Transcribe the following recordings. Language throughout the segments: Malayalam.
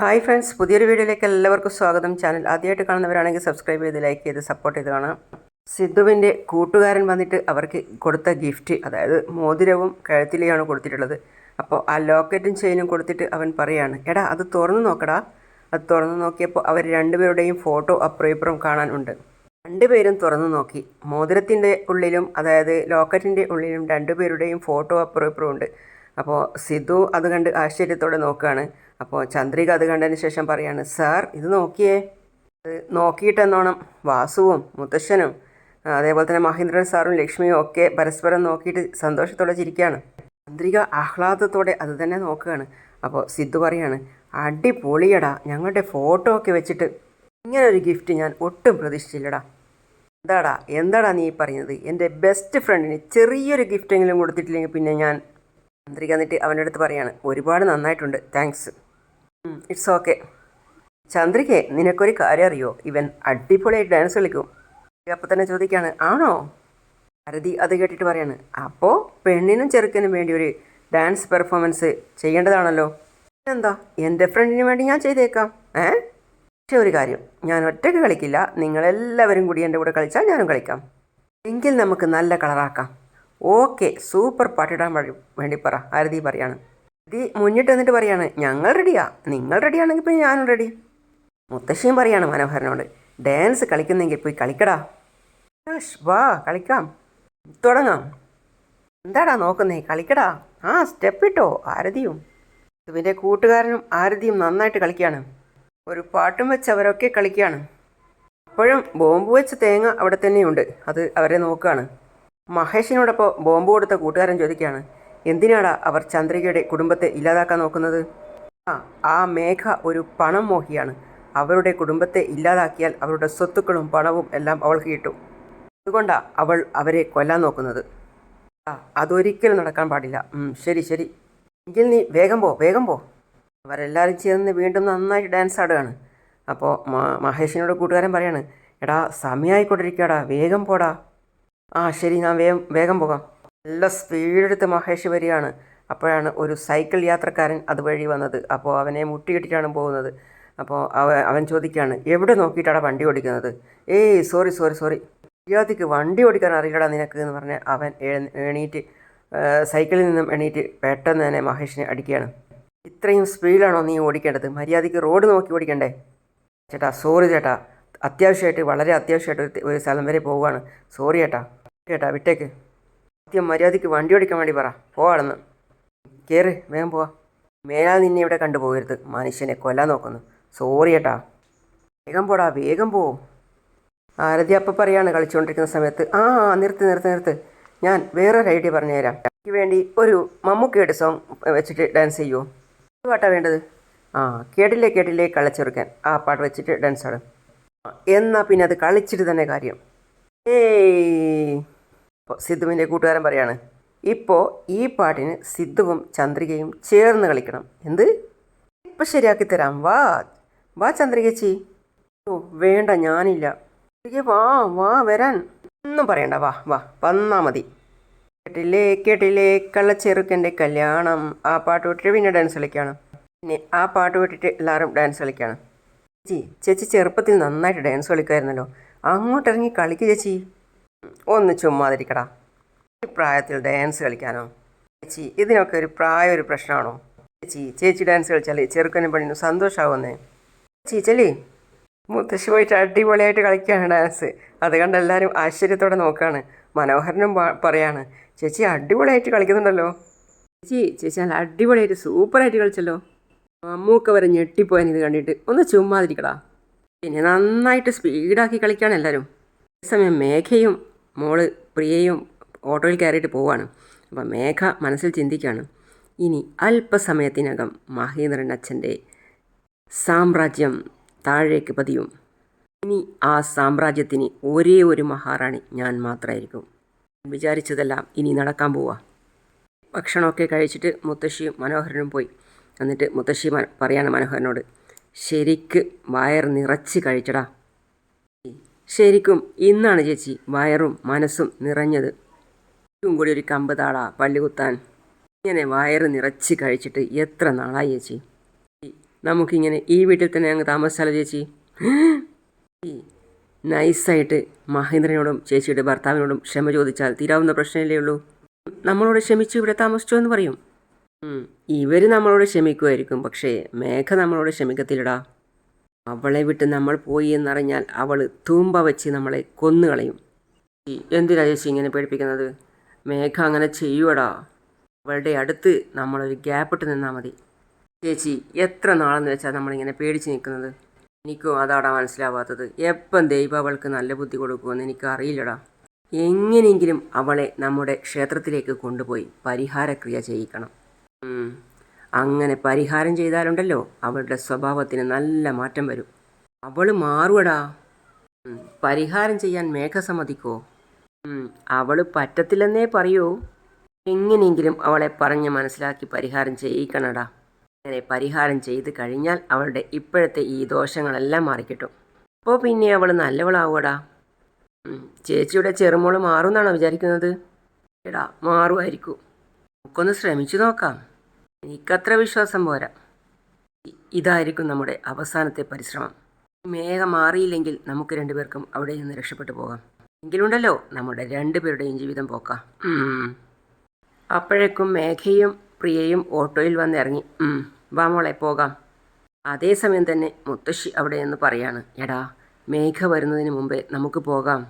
ഹായ് ഫ്രണ്ട്സ് പുതിയൊരു വീഡിയോയിലേക്ക് എല്ലാവർക്കും സ്വാഗതം. ചാനൽ ആദ്യമായിട്ട് കാണുന്നവരാണെങ്കിൽ സബ്സ്ക്രൈബ് ചെയ്ത് ലൈക്ക് ചെയ്ത് സപ്പോർട്ട് ചെയ്ത് കാണാം. സിദ്ധുവിന്റെ കൂട്ടുകാരൻ വന്നിട്ട് അവർക്ക് കൊടുത്ത ഗിഫ്റ്റ് അതായത് മോതിരവും കഴുത്തിലെയാണ് കൊടുത്തിട്ടുള്ളത്. അപ്പോൾ ആ ലോക്കറ്റും ചെയിനും കൊടുത്തിട്ട് അവൻ പറയാണ് എടാ അത് തുറന്നു നോക്കടാ. അത് തുറന്നു നോക്കിയപ്പോൾ അവർ രണ്ടുപേരുടെയും ഫോട്ടോ അപ്പുറം കാണാനുണ്ട് രണ്ടുപേരും തുറന്നു നോക്കി. മോതിരത്തിന്റെ ഉള്ളിലും അതായത് ലോക്കറ്റിന്റെ ഉള്ളിലും രണ്ടുപേരുടെയും ഫോട്ടോ അപ്പുറം ഉണ്ട്. അപ്പോൾ സിധു അത് കണ്ട് ആശ്ചര്യത്തോടെ നോക്കുകയാണ് അപ്പോൾ ചന്ദ്രിക അത് കണ്ടതിന് ശേഷം പറയാണ് സാർ ഇത് നോക്കിയേ. അത് നോക്കിയിട്ടെന്നോണം വാസുവും മുത്തശ്ശനും അതേപോലെ തന്നെ മഹേന്ദ്രൻ സാറും ലക്ഷ്മിയും ഒക്കെ പരസ്പരം നോക്കിയിട്ട് സന്തോഷത്തോടെ ചിരിക്കുകയാണ് ചന്ദ്രിക ആഹ്ലാദത്തോടെ അത് തന്നെ നോക്കുകയാണ്. അപ്പോൾ സിദ്ധു പറയാണ് അടിപൊളിയടാ. ഞങ്ങളുടെ ഫോട്ടോ ഒക്കെ വെച്ചിട്ട് ഇങ്ങനൊരു ഗിഫ്റ്റ് ഞാൻ ഒട്ടും പ്രതീക്ഷിച്ചില്ലടാ. എന്താടാ? എന്താടാ നീ പറയുന്നത്? എന്റെ ബെസ്റ്റ് ഫ്രണ്ടിന് ചെറിയൊരു ഗിഫ്റ്റെങ്കിലും കൊടുത്തിട്ടില്ലെങ്കിൽ പിന്നെ ഞാൻ ചന്ദ്രിക എന്നിട്ട് അവന്റെ അടുത്ത് പറയാണ് ഒരുപാട് നന്നായിട്ടുണ്ട് താങ്ക്സ് ഇറ്റ്സ് ഓക്കെ ചന്ദ്രികെ നിനക്കൊരു കാര്യം അറിയോ? ഇവൻ അടിപൊളിയായിട്ട് ഡാൻസ് കളിക്കും. അപ്പം തന്നെ ചോദിക്കുകയാണ് ആണോ? ഭാരതി അത് കേട്ടിട്ട് പറയാണ് അപ്പോൾ പെണ്ണിനും ചെറുക്കനും വേണ്ടി ഒരു ഡാൻസ് പെർഫോമൻസ് ചെയ്യേണ്ടതാണല്ലോ. എന്താ എന്റെ ഫ്രണ്ടിന് വേണ്ടി ഞാൻ ചെയ്തേക്കാം. ഏ? പക്ഷേ ഒരു കാര്യം. ഞാൻ ഒറ്റയ്ക്ക് കളിക്കില്ല. നിങ്ങളെല്ലാവരും കൂടി എന്റെ കൂടെ കളിച്ചാൽ ഞാനും കളിക്കാം. എങ്കിൽ നമുക്ക് നല്ല കളറാക്കാം ഓക്കെ സൂപ്പർ പാട്ടിടാൻ വേണ്ടി പറ ആരതി പറയാണ്. ആരതി മുന്നിട്ട് എന്നിട്ട് പറയാണ് ഞങ്ങൾ റെഡിയാ നിങ്ങൾ റെഡിയാണെങ്കിൽ പിന്നെ ഞാനും റെഡി. മുത്തശ്ശിയും പറയാണ് മനോഹരനോട് ഡാൻസ് കളിക്കുന്നെങ്കിൽ പോയി കളിക്കടാ. വാ കളിക്കാം. തുടങ്ങാം. എന്താടാ നോക്കുന്നേ കളിക്കടാ. ആ സ്റ്റെപ്പ് ഇട്ടോ ആരതിയും. ഇതുവിന്റെ കൂട്ടുകാരനും ആരതിയും നന്നായിട്ട് കളിക്കുകയാണ് ഒരു പാട്ടും വെച്ച് അവരൊക്കെ കളിക്കുകയാണ് അപ്പോഴും ബോംബ് വെച്ച് തേങ്ങ അവിടെ തന്നെയുണ്ട്. അത് അവരെ നോക്കുകയാണ്. മഹേഷിനോടൊപ്പം ബോംബ് കൊടുത്ത കൂട്ടുകാരൻ ചോദിക്കുകയാണ് എന്തിനാടാ അവർ ചന്ദ്രികയുടെ കുടുംബത്തെ ഇല്ലാതാക്കാൻ നോക്കുന്നത്? ആ ആ മേഘ ഒരു പണം മോഹിയാണ്. അവരുടെ കുടുംബത്തെ ഇല്ലാതാക്കിയാൽ അവരുടെ സ്വത്തുക്കളും പണവും എല്ലാം അവൾക്ക് കിട്ടും. അതുകൊണ്ടാണ് അവൾ അവരെ കൊല്ലാൻ നോക്കുന്നത്. ആ അതൊരിക്കലും നടക്കാൻ പാടില്ല. ശരി ശരി. എങ്കിൽ നീ വേഗം പോ വേഗം പോ. അവരെല്ലാവരും ചേർന്ന് വീണ്ടും നന്നായിട്ട് ഡാൻസ് ആടുകയാണ്. അപ്പോൾ മഹേഷിനോട് കൂട്ടുകാരൻ പറയാണ് എടാ സമയമായിക്കൊണ്ടിരിക്കടാ വേഗം പോടാ. ആ ശരി ഞാൻ വേഗം വേഗം പോകാം. നല്ല സ്പീഡെടുത്ത് മഹേഷ് വരികയാണ് അപ്പോഴാണ് ഒരു സൈക്കിൾ യാത്രക്കാരൻ അതുവഴി വന്നത്. അപ്പോൾ അവനെ മുട്ടിയിട്ടിട്ടാണ് പോകുന്നത്. അപ്പോൾ അവ അവൻ ചോദിക്കുകയാണ് എവിടെ നോക്കിയിട്ടാണ് വണ്ടി ഓടിക്കുന്നത്? ഏയ് സോറി സോറി സോറി. മര്യാദയ്ക്ക് വണ്ടി ഓടിക്കാൻ അറിയില്ലടാ നിനക്ക് എന്ന് പറഞ്ഞ് അവൻ എണീറ്റ് സൈക്കിളിൽ നിന്നും എണീറ്റ് പെട്ടെന്ന് തന്നെ മഹേഷിനെ അടിക്കുകയാണ്. ഇത്രയും സ്പീഡാണോ നീ ഓടിക്കേണ്ടത്? മര്യാദയ്ക്ക് റോഡ് നോക്കി ഓടിക്കണ്ടേ? ചേട്ടാ സോറി ചേട്ടാ. അത്യാവശ്യമായിട്ട് വളരെ അത്യാവശ്യമായിട്ട് ഒരു സ്ഥലം വരെ പോവുകയാണ്. സോറി ചേട്ടാ. ചേട്ടാ വിട്ടേക്ക്. ആദ്യം മര്യാദയ്ക്ക് വണ്ടി ഓടിക്കാൻ വേണ്ടി പറ. പോവാണെന്ന്. കയറ് വേഗം പോവാ. മേലാൽ നിന്നെ ഇവിടെ കണ്ടുപോകരുത് മനുഷ്യനെ കൊല്ലാൻ നോക്കുന്നു. സോറി ഏട്ടാ. വേഗം പോടാ വേഗം പോവും ആരതി അപ്പം പറയാണ് കളിച്ചുകൊണ്ടിരിക്കുന്ന സമയത്ത്. ആ നിർത്ത് നിർത്ത് നിർത്ത്. ഞാൻ വേറൊരു ഐഡിയ പറഞ്ഞുതരാം. എനിക്ക് വേണ്ടി ഒരു മമ്മൂക്കയുടെ സോങ് വെച്ചിട്ട് ഡാൻസ് ചെയ്യുമോ ഏത് പാട്ടാ വേണ്ടത്? ആ കേട്ടില്ലേ കേട്ടില്ലേ കളിച്ചെറുക്കാൻ ആ പാട്ട് വെച്ചിട്ട് ഡാൻസ് ആടും. എന്നാൽ എന്നാ പിന്നെ അത് കളിച്ചിട്ട് തന്നെ കാര്യം. ഏയ്. സിദ്ധുവിന്റെ കൂട്ടുകാരൻ പറയാണ് ഇപ്പോൾ ഈ പാട്ടിന് സിദ്ധുവും ചന്ദ്രികയും ചേർന്ന് കളിക്കണം. എന്ത്? ഇപ്പം ശരിയാക്കി തരാം. വാ വാ ചന്ദ്രികച്ചി. ഓ വേണ്ട ഞാനില്ല. ചന്ദ്രിക വാ വാ വരാൻ. ഒന്നും പറയണ്ട വാ വാ വന്നാ മതി. കേട്ടില്ലേ കേട്ടില്ലേ കള്ളച്ചെറുക്കന്റെ കല്യാണം. ആ പാട്ട് വിട്ടിട്ട് പിന്നെ ഡാൻസ് കളിക്കുകയാണ് പിന്നെ ആ പാട്ട് വിട്ടിട്ട് എല്ലാവരും ഡാൻസ് കളിക്കുകയാണ് ചേച്ചി ചേച്ചി ചെറുപ്പത്തിൽ നന്നായിട്ട് ഡാൻസ് കളിക്കുമായിരുന്നല്ലോ. അങ്ങോട്ടിറങ്ങി കളിക്കുക കളിക്ക് ചേച്ചി. ഒന്ന് ചുമ്മാതിരിക്കടാ. ഈ പ്രായത്തിൽ ഡാൻസ് കളിക്കാനോ? ചേച്ചി ഇതിനൊക്കെ ഒരു പ്രായ ഒരു പ്രശ്നമാണോ? ചേച്ചി ചേച്ചി ഡാൻസ് കളിച്ചാൽ ചെറുക്കനും പെണ്ണിനും സന്തോഷമാവുന്നേ ചേച്ചി ചേച്ചി മുത്തശ്ശി പോയിട്ട് അടിപൊളിയായിട്ട് കളിക്കുകയാണ് ഡാൻസ് അത് കണ്ട് എല്ലാവരും ആശ്ചര്യത്തോടെ നോക്കുകയാണ് മനോഹരനും പറയാണ്. ചേച്ചി അടിപൊളിയായിട്ട് കളിക്കുന്നുണ്ടല്ലോ. ചേച്ചി ചേച്ചി നല്ല അടിപൊളിയായിട്ട് സൂപ്പറായിട്ട് കളിച്ചല്ലോ. അമ്മൂക്കെ വരെ ഞെട്ടിപ്പോയാൻ ഇത് കണ്ടിട്ട്. ഒന്ന് ചുമ്മാതിരിക്കടാ. പിന്നെ നന്നായിട്ട് സ്പീഡാക്കി കളിക്കുകയാണ് എല്ലാവരും അതേസമയം മേഘയും മോൾ പ്രിയയും ഓട്ടോയിൽ കയറിയിട്ട് പോവാണ്. അപ്പം മേഘ മനസ്സിൽ ചിന്തിക്കുകയാണ് ഇനി അല്പസമയത്തിനകം മഹേന്ദ്രൻ അച്ഛന്റെ സാമ്രാജ്യം താഴേക്ക് പതിയും. ഇനി ആ സാമ്രാജ്യത്തിന് ഒരേ ഒരു മഹാറാണി ഞാൻ മാത്രമായിരിക്കും വിചാരിച്ചതെല്ലാം ഇനി നടക്കാൻ പോവാ. ഭക്ഷണമൊക്കെ കഴിച്ചിട്ട് മുത്തശ്ശിയും മനോഹരനും പോയി. എന്നിട്ട് മുത്തശ്ശി പറയാണ് മനോഹരനോട് ശരിക്ക് വയർ നിറച്ച് കഴിച്ചടാ. ശരിക്കും ഇന്നാണ് ചേച്ചി വയറും മനസ്സും നിറഞ്ഞത്. ഏറ്റവും കൂടി ഒരു കമ്പ് താളാ പല്ലുകുത്താൻ. ഇങ്ങനെ വയറ് നിറച്ച് കഴിച്ചിട്ട് എത്ര നാളായി ചേച്ചി? നമുക്കിങ്ങനെ ഈ വീട്ടിൽ തന്നെ അങ്ങ് താമസിച്ചാലോ ചേച്ചി? നൈസായിട്ട് മഹേന്ദ്രനോടും ചേച്ചിയുടെ ഭർത്താവിനോടും ക്ഷമ ചോദിച്ചാൽ തീരാവുന്ന പ്രശ്നമല്ലേ ഉള്ളൂ. നമ്മളോട് ക്ഷമിച്ചു ഇവിടെ താമസിച്ചു എന്ന് പറയും. ഇവർ നമ്മളോട് ക്ഷമിക്കുമായിരിക്കും പക്ഷേ മേഘ നമ്മളോട് ക്ഷമിക്കത്തില്ലടാ. അവളെ വിട്ട് നമ്മൾ പോയി എന്നറിഞ്ഞാൽ അവൾ തൂമ്പ വെച്ച് നമ്മളെ കൊന്നുകളയും. എന്തിനാ ചേച്ചി ഇങ്ങനെ പേടിപ്പിക്കുന്നത്? മേഘ അങ്ങനെ ചെയ്യുവടാ. അവളുടെ അടുത്ത് നമ്മളൊരു ഗ്യാപ്പിട്ട് നിന്നാൽ മതി. ചേച്ചി എത്ര നാളെന്ന് വെച്ചാൽ നമ്മളിങ്ങനെ പേടിച്ച് നിൽക്കുന്നത്? എനിക്കും അതാടാ മനസ്സിലാവാത്തത്. എപ്പം ദൈവം അവൾക്ക് നല്ല ബുദ്ധി കൊടുക്കുമെന്ന് എനിക്ക് അറിയില്ലടാ എങ്ങനെയെങ്കിലും അവളെ നമ്മുടെ ക്ഷേത്രത്തിലേക്ക് കൊണ്ടുപോയി പരിഹാരക്രിയ ചെയ്യിക്കണം. അങ്ങനെ പരിഹാരം ചെയ്താലുണ്ടല്ലോ അവളുടെ സ്വഭാവത്തിന് നല്ല മാറ്റം വരും. അവൾ മാറുവടാ. പരിഹാരം ചെയ്യാൻ മേഘ സമ്മതിക്കോ? അവൾ പറ്റത്തില്ലെന്നേ പറയൂ. എങ്ങനെയെങ്കിലും അവളെ പറഞ്ഞ് മനസ്സിലാക്കി പരിഹാരം ചെയ്യിക്കണടാ. അങ്ങനെ പരിഹാരം ചെയ്ത് കഴിഞ്ഞാൽ അവളുടെ ഇപ്പോഴത്തെ ഈ ദോഷങ്ങളെല്ലാം മാറിക്കിട്ടും. അപ്പോൾ പിന്നെ അവൾ നല്ലവളാവുകടാ ചേച്ചിയുടെ ചെറുമോൾ മാറുമെന്നാണോ വിചാരിക്കുന്നത്? എടാ മാറുമായിരിക്കും. നമുക്കൊന്ന് ശ്രമിച്ചു നോക്കാം. എനിക്കത്ര വിശ്വാസം പോരാ. ഇതായിരിക്കും നമ്മുടെ അവസാനത്തെ പരിശ്രമം. മേഘ മാറിയില്ലെങ്കിൽ നമുക്ക് രണ്ടുപേർക്കും അവിടെ നിന്ന് രക്ഷപ്പെട്ടു പോകാം. എങ്കിലുണ്ടല്ലോ നമ്മുടെ രണ്ടുപേരുടെയും ജീവിതം പോക്കാം. അപ്പോഴേക്കും മേഘയും പ്രിയയും ഓട്ടോയിൽ വന്നിറങ്ങി വാ മോളെ പോകാം. അതേസമയം തന്നെ മുത്തശ്ശി അവിടെ നിന്ന് പറയാണ്. എടാ മേഘ വരുന്നതിന് മുമ്പേ നമുക്ക് പോകാം.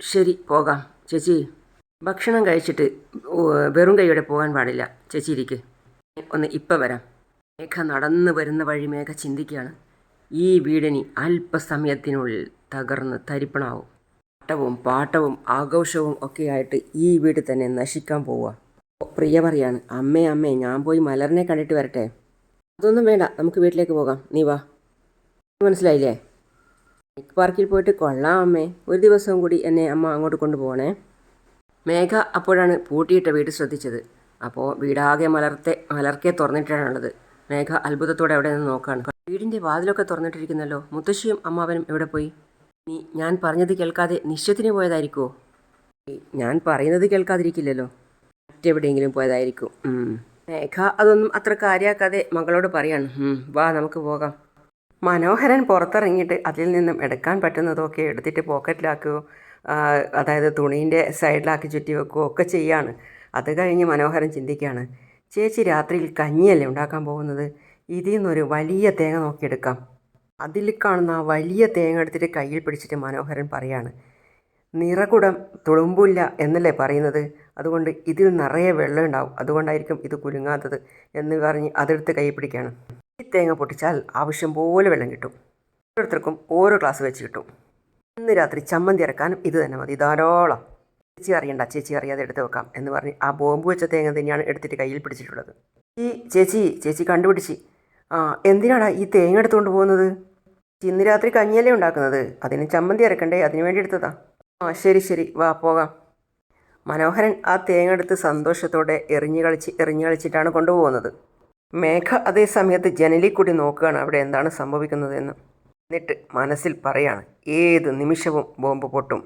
ശരി പോകാം. ചേച്ചി ഭക്ഷണം കഴിച്ചിട്ട് വെറും കൈയോടെ പോകാൻ പാടില്ല. ചേച്ചി ഇരിക്ക്. ഒന്ന് ഇപ്പം വരാം. മേഘ നടന്നു വരുന്ന വഴി മേഘ ചിന്തിക്കുകയാണ്. ഈ വീടിനി അല്പസമയത്തിനുള്ളിൽ തകർന്ന് തരിപ്പണാവും. പാട്ടവും പാട്ടവും ആഘോഷവും ഒക്കെയായിട്ട് ഈ വീട് തന്നെ നശിക്കാൻ പോവുക. പ്രിയ പറയാണ് അമ്മേ അമ്മേ ഞാൻ പോയി മലറിനെ കണ്ടിട്ട് വരട്ടെ. അതൊന്നും വേണ്ട നമുക്ക് വീട്ടിലേക്ക് പോകാം. നീ വാ. മനസ്സിലായില്ലേ? ബൈക്ക് പാർക്കിൽ പോയിട്ട് കൊള്ളാം അമ്മേ. ഒരു ദിവസവും കൂടി എന്നെ അമ്മ അങ്ങോട്ട് കൊണ്ടുപോകണേ. മേഘ അപ്പോഴാണ് പൂട്ടിയിട്ട വീട് ശ്രദ്ധിച്ചത്. അപ്പോൾ വീടാകെ മലർത്തെ മലർക്കെ തുറന്നിട്ടാണുള്ളത്. മേഘ അത്ഭുതത്തോടെ അവിടെ നിന്ന് നോക്കാണ്. വീടിന്റെ വാതിലൊക്കെ തുറന്നിട്ടിരിക്കുന്നല്ലോ. മുത്തശ്ശിയും അമ്മാവനും എവിടെ പോയി? നീ ഞാൻ പറഞ്ഞത് കേൾക്കാതെ നിശ്ചയത്തിന് പോയതായിരിക്കുമോ ഞാൻ പറയുന്നത് കേൾക്കാതിരിക്കില്ലല്ലോ. മറ്റെവിടെയെങ്കിലും പോയതായിരിക്കും. മേഘ അതൊന്നും അത്ര കാര്യമാക്കാതെ മകളോട് പറയാണ്. വാ നമുക്ക് പോകാം. മനോഹരൻ പുറത്തിറങ്ങിയിട്ട് അതിൽ നിന്നും എടുക്കാൻ പറ്റുന്നതൊക്കെ എടുത്തിട്ട് പോക്കറ്റിലാക്കുകയോ അതായത് തുണീന്റെ സൈഡിലാക്കി ചുറ്റി വെക്കുകയോ ഒക്കെ ചെയ്യാണ്. അത് കഴിഞ്ഞ് മനോഹരൻ ചിന്തിക്കുകയാണ് ചേച്ചി രാത്രിയിൽ കഞ്ഞിയല്ലേ ഉണ്ടാക്കാൻ പോകുന്നത്? ഇതിൽ നിന്നൊരു വലിയ തേങ്ങ നോക്കിയെടുക്കാം. അതിൽ കാണുന്ന ആ വലിയ തേങ്ങ എടുത്തിട്ട് കയ്യിൽ പിടിച്ചിട്ട് മനോഹരൻ പറയാണ് നിറകുടം തുളുമ്പില്ല എന്നല്ലേ പറയുന്നത്? അതുകൊണ്ട് ഇതിൽ നിറയെ വെള്ളം ഉണ്ടാവും. അതുകൊണ്ടായിരിക്കും ഇത് കുലുങ്ങാത്തത് എന്ന് പറഞ്ഞ് അതെടുത്ത് കൈ പിടിക്കുകയാണ്. ഈ തേങ്ങ പൊട്ടിച്ചാൽ ആവശ്യം പോലെ വെള്ളം കിട്ടും. ഓരോരുത്തർക്കും ഓരോ ഗ്ലാസ് വെച്ച് കിട്ടും. ഇന്ന് രാത്രി ചമ്മന്തി ഇറക്കാനും ഇത് തന്നെ മതി. ധാരാളം. ചേച്ചി അറിയണ്ട ചേച്ചി അറിയാതെ എടുത്ത് വെക്കാം എന്ന് പറഞ്ഞ് ആ ബോംബ് വെച്ച തേങ്ങ തന്നെയാണ് എടുത്തിട്ട് കയ്യിൽ പിടിച്ചിട്ടുള്ളത്. ഈ ചേച്ചി ചേച്ചി കണ്ടുപിടിച്ച്. ആ എന്തിനാണ് ഈ തേങ്ങ എടുത്തുകൊണ്ട് പോകുന്നത്? ഇന്ന് രാത്രി കഞ്ഞിയല്ലേ ഉണ്ടാക്കുന്നത്? അതിന് ചമ്മന്തി അരക്കണ്ടേ? അതിനു വേണ്ടി എടുത്തതാ. ആ ശരി ശരി. വാ പോകാം. മനോഹരൻ ആ തേങ്ങ എടുത്ത് സന്തോഷത്തോടെ എറിഞ്ഞു കളിച്ച് എറിഞ്ഞു കളിച്ചിട്ടാണ് കൊണ്ടുപോകുന്നത്. മേഘ അതേ സമയത്ത് ജനലിൽ കൂടി നോക്കുകയാണ് അവിടെ എന്താണ് സംഭവിക്കുന്നതെന്ന്. എന്നിട്ട് മനസ്സിൽ പറയാണ് ഏത് നിമിഷവും ബോംബ് പൊട്ടും.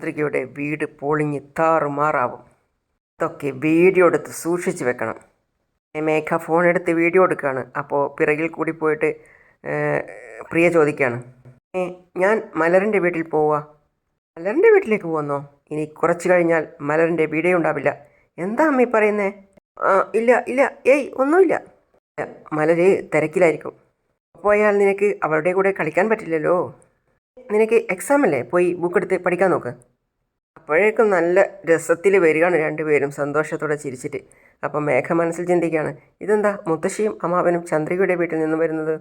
ചന്ദ്രികയുടെ വീട് പൊളിഞ്ഞ് താറുമാറാവും. ഇതൊക്കെ വീഡിയോ എടുത്ത് സൂക്ഷിച്ച് വെക്കണം. മേഘ ഫോൺ എടുത്ത് വീഡിയോ എടുക്കുകയാണ്. അപ്പോൾ പിറകിൽ കൂടി പോയിട്ട് പ്രിയ ചോദിക്കുകയാണ്. ഞാൻ മലറിന്റെ വീട്ടിൽ പോവാ? മലറിന്റെ വീട്ടിലേക്ക് പോകുന്നോ ഇനി കുറച്ച് കഴിഞ്ഞാൽ മലറിന്റെ വീടേ ഉണ്ടാവില്ല. എന്താ അമ്മ പറയുന്നേ? ഇല്ല ഇല്ല. ഏയ് ഒന്നുമില്ല. മലര് തിരക്കിലായിരിക്കും. പോയാൽ നിനക്ക് അവരുടെ കൂടെ കളിക്കാൻ പറ്റില്ലല്ലോ. നിനക്ക് എക്സാം അല്ലേ? പോയി ബുക്ക് എടുത്ത് പഠിക്കാൻ നോക്ക്. അപ്പോഴേക്കും നല്ല രസത്തിൽ വരികയാണ് രണ്ടുപേരും സന്തോഷത്തോടെ ചിരിച്ചിട്ട്. അപ്പം മേഘ മനസ്സിൽ ചിന്തിക്കുകയാണ് ഇതെന്താ മുത്തശ്ശിയും അമ്മാവനും ചന്ദ്രികയുടെ വീട്ടിൽ നിന്ന് വരുന്നത്?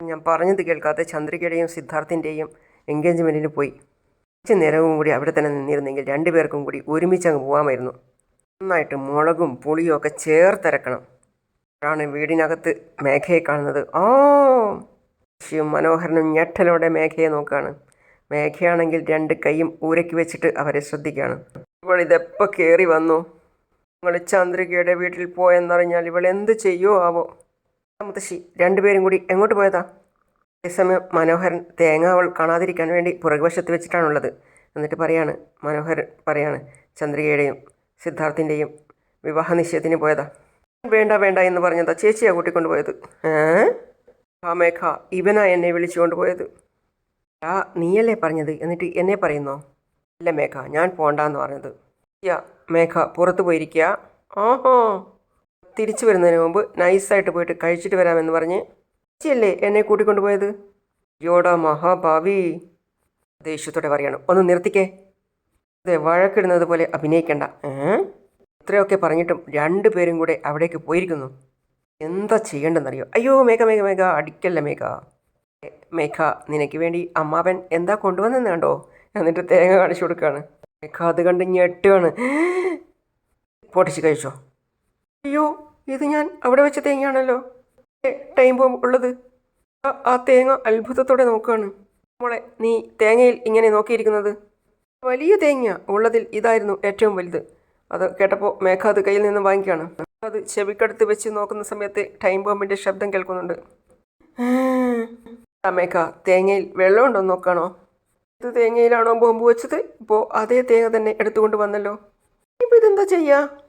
ഞാൻ പറഞ്ഞത് കേൾക്കാതെ ചന്ദ്രികയുടെയും സിദ്ധാർത്ഥിന്റെയും എൻഗേജ്മെന്റിന് പോയി. കുറച്ച് നേരവും കൂടി അവിടെ തന്നെ നിന്നിരുന്നെങ്കിൽ രണ്ടുപേർക്കും കൂടി ഒരുമിച്ച് അങ്ങ് പോകാമായിരുന്നു നന്നായിട്ട് മുളകും പുളിയും ഒക്കെ ചേർത്തിരക്കണം അപ്പോഴാണ് വീടിനകത്ത് മേഘയെ കാണുന്നത്. ഓ മനോഹരനും ഞെട്ടലോടെ മേഘയെ നോക്കുകയാണ്. മേഘയാണെങ്കിൽ രണ്ട് കൈയും ഊരക്കി വെച്ചിട്ട് അവരെ ശ്രദ്ധിക്കുകയാണ് ഇവൾ ഇതെപ്പോൾ കയറി വന്നു? നിങ്ങൾ ചന്ദ്രികയുടെ വീട്ടിൽ പോയെന്നറിഞ്ഞാൽ ഇവൾ എന്ത് ചെയ്യോ ആവോ? മുത്തശ്ശി രണ്ടുപേരും കൂടി എങ്ങോട്ട് പോയതാ? അതേസമയം മനോഹരൻ തേങ്ങ അവൾ കാണാതിരിക്കാൻ വേണ്ടി പുറകുവശത്ത് വെച്ചിട്ടാണുള്ളത്. എന്നിട്ട് പറയാണ് മനോഹരൻ പറയാണ് ചന്ദ്രികയുടെയും സിദ്ധാർത്ഥിന്റെയും വിവാഹ നിശ്ചയത്തിന് പോയതാ. വേണ്ട വേണ്ട എന്ന് പറഞ്ഞതാ ചേച്ചിയാ കൂട്ടിക്കൊണ്ടുപോയത്. ഏ? ആ മേഘ ഇവനാ എന്നെ വിളിച്ചുകൊണ്ട് പോയത്. ആ നീയല്ലേ പറഞ്ഞത്? എന്നിട്ട് എന്നെ പറയുന്നോ? അല്ല മേഘ ഞാൻ പോണ്ടാന്ന് പറഞ്ഞത്. യാ മേഘ പുറത്ത് പോയിരിക്കുക ഓഹോ തിരിച്ചു വരുന്നതിന് മുമ്പ് നൈസായിട്ട് പോയിട്ട് കഴിച്ചിട്ട് വരാമെന്ന് പറഞ്ഞ് ചേച്ചിയല്ലേ എന്നെ കൂട്ടിക്കൊണ്ട് പോയത്? യോടാ മഹാഭാവി. ദേഷ്യത്തോടെ പറയണം. ഒന്ന് നിർത്തിക്കേ. അതെ വഴക്കിടുന്നത് പോലെ അഭിനയിക്കണ്ട. ഇത്രയൊക്കെ പറഞ്ഞിട്ടും രണ്ടു പേരും കൂടെ അവിടേക്ക് പോയിരിക്കുന്നു. എന്താ ചെയ്യേണ്ടെന്നറിയോ അയ്യോ മേഘ മേഘ മേഘ അടിക്കല്ല മേഘ. മേഘ നിനക്ക് വേണ്ടി അമ്മാവൻ എന്താ കൊണ്ടുവന്നെന്ന് കണ്ടോ? എന്നിട്ട് തേങ്ങ കാണിച്ചു കൊടുക്കുകയാണ് മേഘ അത് കണ്ട് ഞെട്ടുകയാണ് പൊട്ടിച്ച് കഴിച്ചോ? അയ്യോ ഇത് ഞാൻ അവിടെ വെച്ച തേങ്ങയാണല്ലോ. ടൈം ബോംബ് ഉള്ളത്. ആ- തേങ്ങ അത്ഭുതത്തോടെ നോക്കുകയാണ് മോളെ നീ തേങ്ങയിൽ ഇങ്ങനെ നോക്കിയിരിക്കുന്നത്? വലിയ തേങ്ങ ഉള്ളതിൽ ഇതായിരുന്നു ഏറ്റവും വലുത്. അത് കേട്ടപ്പോൾ മേഘ അത് കയ്യിൽ നിന്ന് വാങ്ങിക്കുകയാണ് അത് ചെവിക്കടുത്ത് വെച്ച് നോക്കുന്ന സമയത്ത് ടൈം ബോംബിന്റെ ശബ്ദം കേൾക്കുന്നുണ്ട്. മേഘ തേങ്ങയിൽ വെള്ളമുണ്ടോ നോക്കണോ? ഇത് തേങ്ങയിലാണോ ബോംബ് വെച്ചത്? ഇപ്പോൾ അതേ തേങ്ങ തന്നെ എടുത്തുകൊണ്ട് വന്നല്ലോ. ഇപ്പോൾ ഇതെന്താ ചെയ്യുക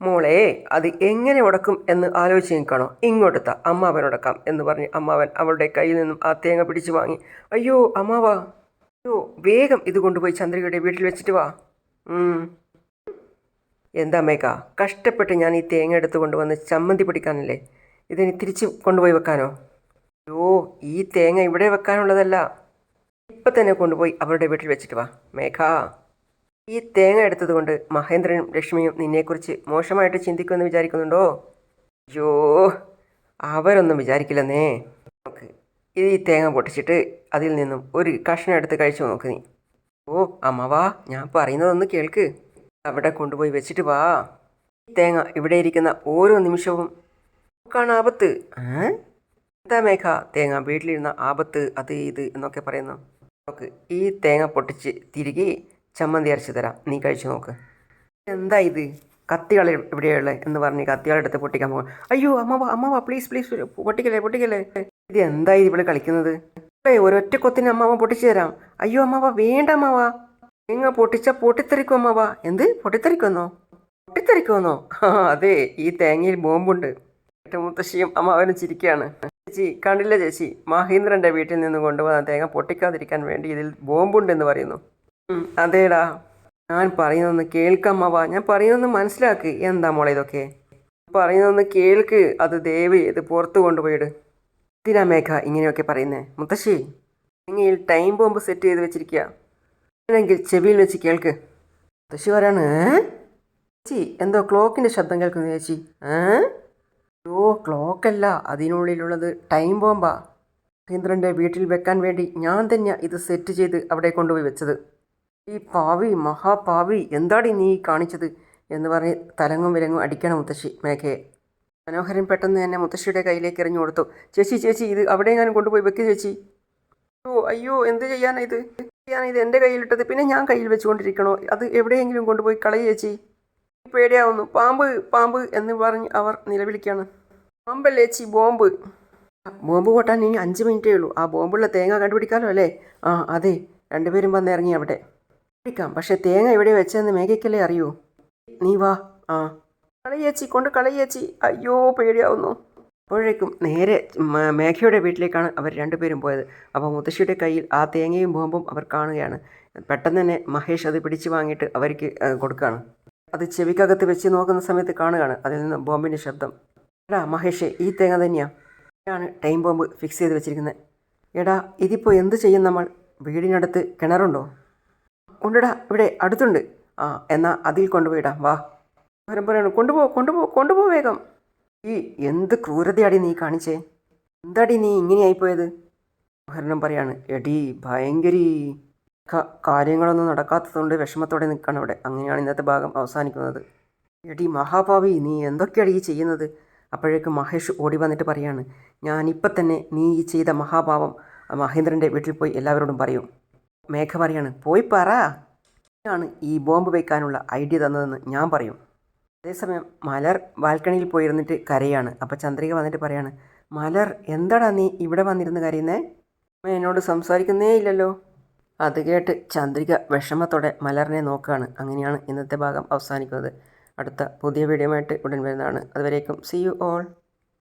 മോളെ അത് എങ്ങനെ ഉടക്കും എന്ന് ആലോചിച്ച് നിൽക്കണോ? ഇങ്ങോട്ടെത്താ അമ്മാവൻ ഉടക്കാം എന്ന് പറഞ്ഞ് അമ്മാവൻ അവളുടെ കയ്യിൽ നിന്നും ആ തേങ്ങ പിടിച്ചു വാങ്ങി. അയ്യോ അമ്മാവ. അയ്യോ വേഗം ഇത് കൊണ്ടുപോയി ചന്ദ്രികയുടെ വീട്ടിൽ വെച്ചിട്ട് വാ. എന്താ അമ്മയ്ക്ക കഷ്ടപ്പെട്ട് ഞാൻ ഈ തേങ്ങ എടുത്തുകൊണ്ട് കൊണ്ടുവന്ന് ചമ്മന്തി പിടിക്കാനല്ലേ? ഇതിനി തിരിച്ച് കൊണ്ടുപോയി വെക്കാനോ? അയ്യോ ഈ തേങ്ങ ഇവിടെ വെക്കാനുള്ളതല്ല. ഇപ്പം തന്നെ കൊണ്ടുപോയി അവരുടെ വീട്ടിൽ വെച്ചിട്ട് വാ മേഘ. ഈ തേങ്ങ എടുത്തതുകൊണ്ട് മഹേന്ദ്രനും ലക്ഷ്മിയും നിന്നെക്കുറിച്ച് മോശമായിട്ട് ചിന്തിക്കുമെന്ന് വിചാരിക്കുന്നുണ്ടോ? അയ്യോ അവരൊന്നും വിചാരിക്കില്ലെന്നേ. നോക്ക് ഇത് ഈ തേങ്ങ പൊട്ടിച്ചിട്ട് അതിൽ നിന്നും ഒരു കഷ്ണം എടുത്ത് കഴിച്ചു നോക്ക് നീ. ഓ അമ്മവാ ഞാൻ പറയുന്നതൊന്ന് കേൾക്ക്. അവിടെ കൊണ്ടുപോയി വെച്ചിട്ട് വാ. ഈ തേങ്ങ ഇവിടെ ഇരിക്കുന്ന ഓരോ നിമിഷവും കാണാപത്ത് ഏ? എന്താ മേഘ തേങ്ങ വീട്ടിലിരുന്ന ആപത്ത് അത് ഇത് എന്നൊക്കെ പറയുന്നു. നോക്ക് ഈ തേങ്ങ പൊട്ടിച്ച് തിരികെ ചമ്മന്തി അരച്ച് തരാം. നീ കഴിച്ചു നോക്ക്. എന്താ ഇത്? കത്തികൾ എവിടെയുള്ളത് എന്ന് പറഞ്ഞ് കത്തികളെടുത്ത് പൊട്ടിക്കാൻ പോകും അയ്യോ അമ്മ അമ്മവാ പ്ലീസ് പ്ലീസ് പൊട്ടിക്കല്ലേ പൊട്ടിക്കല്ലേ? ഇത് എന്താ ഇത് ഇവിടെ കളിക്കുന്നത്? ഏയ് ഒരൊറ്റ കൊത്തിന് അമ്മാവ പൊട്ടിച്ചു തരാം. അയ്യോ അമ്മാവ വേണ്ട അമ്മാവ. തേങ്ങ പൊട്ടിച്ച പൊട്ടിത്തെറിക്കും അമ്മാവ. എന്ത്? പൊട്ടിത്തെറിക്കുമെന്നോ പൊട്ടിത്തെറിക്കുമെന്നോ അതെ ഈ തേങ്ങയിൽ ബോംബുണ്ട്. ഏറ്റവും മുത്തശ്ശിയും അമ്മാവനും ചിരിക്കുകയാണ് ചേച്ചി കണ്ടില്ല ചേച്ചി? മഹീന്ദ്രന്റെ വീട്ടിൽ നിന്ന് കൊണ്ടുവന്ന തേങ്ങ പൊട്ടിക്കാതിരിക്കാൻ വേണ്ടി ഇതിൽ ബോംബുണ്ടെന്ന് പറയുന്നു. അതേടാ. ഞാൻ പറയുന്നൊന്ന് കേൾക്കമ്മവാ ഞാൻ പറയുന്നൊന്ന് മനസ്സിലാക്ക്. എന്താ മോളെ ഇതൊക്കെ? പറയുന്നൊന്ന് കേൾക്ക്. അത് ദേവി ഇത് പുറത്തു കൊണ്ടുപോയിട്. എന്തിനാ മേഘ ഇങ്ങനെയൊക്കെ പറയുന്നേ? മുത്തശ്ശി ഇങ്ങനെ ടൈം ബോംബ് സെറ്റ് ചെയ്ത് വെച്ചിരിക്കുക അല്ലെങ്കിൽ ചെവിയിൽ വെച്ച് കേൾക്ക്. മുത്തശ്ശി പറയാണ് "ഏ? ചേച്ചി എന്തോ ക്ലോക്കിന്റെ ശബ്ദം കേൾക്കുന്നു ചേച്ചി. ഏ? ഓ ക്ലോക്കല്ല. അതിനുള്ളിലുള്ളത് ടൈം ബോംബാ. മഹേന്ദ്രന്റെ വീട്ടിൽ വെക്കാൻ വേണ്ടി ഞാൻ തന്നെയാ ഇത് സെറ്റ് ചെയ്ത് അവിടെ കൊണ്ടുപോയി വെച്ചത്. ഈ പാവി മഹാപാവി എന്താടി നീ കാണിച്ചത്? എന്ന് പറഞ്ഞ് തലങ്ങും വിലങ്ങും അടിക്കണം മുത്തശ്ശി മേഘയെ മനോഹരൻ പെട്ടെന്ന് തന്നെ മുത്തശ്ശിയുടെ കയ്യിലേക്ക് എറിഞ്ഞു കൊടുത്തു. ചേച്ചി ചേച്ചി ഇത് അവിടെ ഞാൻ കൊണ്ടുപോയി വെക്ക് ചേച്ചി. ഓ അയ്യോ എന്ത് ചെയ്യാനാ ഇത്? ചെയ്യാനാണ് ചെയ്യാനാ ഇത് എന്റെ കയ്യിലിട്ടത്? പിന്നെ ഞാൻ കയ്യിൽ വെച്ചുകൊണ്ടിരിക്കണോ? അത് എവിടെയെങ്കിലും കൊണ്ടുപോയി കളയ ചേച്ചി. പേടിയാവുന്നു. പാമ്പ് പാമ്പ് എന്ന് പറഞ്ഞ് അവർ നിലവിളിക്കാണ്. പാമ്പല്ലേ ചി ബോംബ്? ബോംബ് പൊട്ടാൻ ഇനി അഞ്ച് മിനിറ്റേ ഉള്ളൂ. ആ ബോംബുള്ള തേങ്ങ കണ്ടുപിടിക്കാമല്ലോ അല്ലേ? ആ അതെ. രണ്ടുപേരും വന്ന് ഇറങ്ങി അവിടെ. പിടിക്കാം പക്ഷേ തേങ്ങ എവിടെ വെച്ചതെന്ന് മേഘയ്ക്കല്ലേ അറിയൂ. നീ വാ. ആ. കളയേച്ചി കൊണ്ട് കളയേച്ചി അയ്യോ പേടിയാവുന്നു. അപ്പോഴേക്കും നേരെ മേഘയുടെ വീട്ടിലേക്കാണ് അവർ രണ്ടുപേരും പോയത്. അപ്പോൾ മുത്തശ്ശിയുടെ കയ്യിൽ ആ തേങ്ങയും ബോംബും അവർ കാണുകയാണ്. പെട്ടെന്ന് തന്നെ മഹേഷ് അത് പിടിച്ചു വാങ്ങിയിട്ട് അവർക്ക് കൊടുക്കുകയാണ്. അത് ചെവിക്കകത്ത് വെച്ച് നോക്കുന്ന സമയത്ത് കാണുകയാണ്. അതിൽ നിന്ന് ബോംബിന്റെ ശബ്ദം. എടാ മഹേഷേ ഈ തേങ്ങ തന്നെയാണ് ടൈം ബോംബ് ഫിക്സ് ചെയ്ത് വെച്ചിരിക്കുന്നത്. എടാ ഇതിപ്പോൾ എന്ത് ചെയ്യും നമ്മൾ? വീടിനടുത്ത് കിണറുണ്ടോ? ഉണ്ടടാ ഇവിടെ അടുത്തുണ്ട്. ആ എന്നാൽ അതിൽ കൊണ്ടുപോയിടാം. വാ. വരം പറയണം കൊണ്ടുപോ കൊണ്ടുപോ കൊണ്ടുപോ വേഗം. ഈ എന്ത് ക്രൂരതയാടി നീ കാണിച്ചേ? എന്താടി നീ ഇങ്ങനെയായിപ്പോയത്? മഹരണം പറയാണ് എടി ഭയങ്കരി. കാര്യങ്ങളൊന്നും നടക്കാത്തതുകൊണ്ട് വിഷമത്തോടെ നിൽക്കണം ഇവിടെ. അങ്ങനെയാണ് ഇന്നത്തെ ഭാഗം അവസാനിക്കുന്നത്. എടി മഹാഭാവി നീ എന്തൊക്കെയാണ് ഈ ചെയ്യുന്നത്? അപ്പോഴേക്ക് മഹേഷ് ഓടി വന്നിട്ട് പറയാണ് ഞാനിപ്പം തന്നെ നീ ഈ ചെയ്ത മഹാഭാവം മഹേന്ദ്രന്റെ വീട്ടിൽ പോയി എല്ലാവരോടും പറയും. മേഘ പറയാണ് പോയി പറ. ആണ് ഈ ബോംബ് വയ്ക്കാനുള്ള ഐഡിയ തന്നതെന്ന് ഞാൻ പറയും. അതേസമയം മലർ ബാൽക്കണിയിൽ പോയിരുന്നിട്ട് കരയാണ്. അപ്പോൾ ചന്ദ്രിക വന്നിട്ട് പറയാണ് മലർ എന്താടാ നീ ഇവിടെ വന്നിരുന്ന് കരയുന്നേ? എന്നോട് സംസാരിക്കുന്നേ ഇല്ലല്ലോ. അത് കേട്ട് ചന്ദ്രിക വിഷമത്തോടെ മലറിനെ നോക്കുകയാണ്. അങ്ങനെയാണ് ഇന്നത്തെ ഭാഗം അവസാനിക്കുന്നത്. അടുത്ത പുതിയ വീഡിയോ ആയിട്ട് ഉടൻ വരുന്നതാണ്. അതുവരേക്കും സി യു ഓൾ